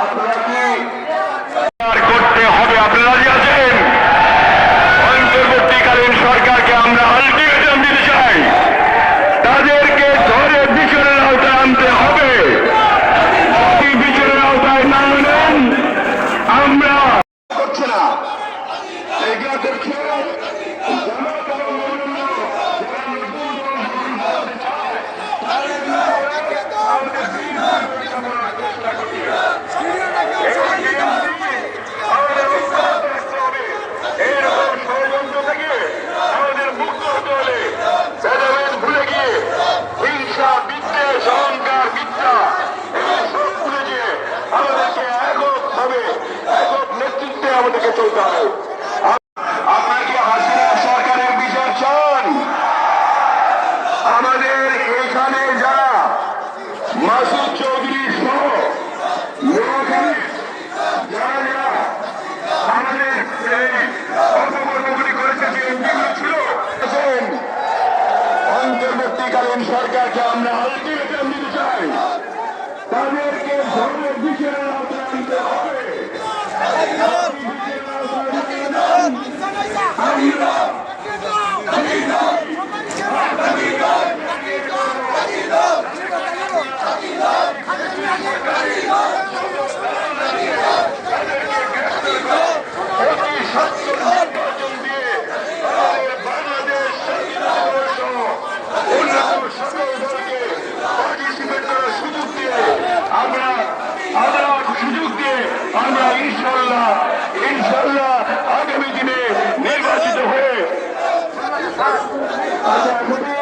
আপনারা কি করতে হবে? আপনারা রাজি আছেন? অন্তর্বর্তীকালীন সরকারকে আমরা আলটিমেটাম দিতে চাই। তাদেরকে ধরে বিচারের আওতায় আনতে হবে। বিচারের আওতায় না আনেন, আমরা করছে না। এগুলো করছে আমাদেরকে চলতে হবে। সরকারকে আমরা আলটিমেটাম দিতে চাই। তাদেরকে ধরে বিচারের আওতায় আনতে হবে একটি সত্য নির্বাচন দিয়ে আমাদের বাংলাদেশ স্বাধীনতা সহ অন্যান্য সকল দলকে পার্টিসিপেট করার সুযোগ দিয়ে আমরা আমরা সুযোগ দিয়ে আমরা ইনশাল্লাহ আমাদের মাঝে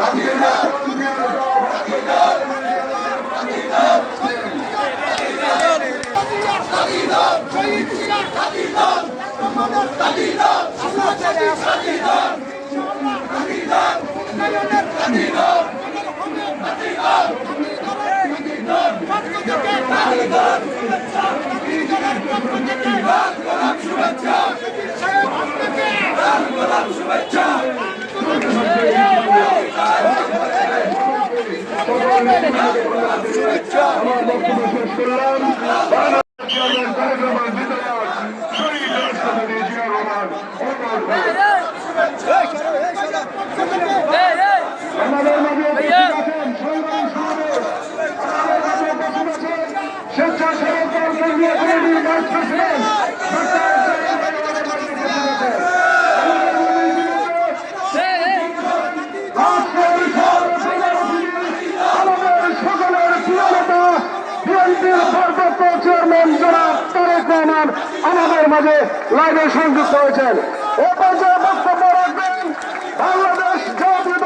আজকের আমার বক্তব্য শেষ করলাম। আমাদের মাঝে আছেন সংগ্রামী সমাবেশ স্বেচ্ছাসেবক দল কেন্দ্রীয় কমিটির ভাইস প্রেসিডেন্ট মাঝে লাইভে সংযুক্ত হয়েছেন। এ পর্যায়ে বক্তব্য রাখবেন বাংলাদেশ জাতীয়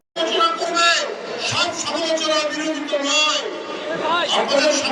সব সমালোচনা বিরোধিত নয়। আপনাদের সমালোচনা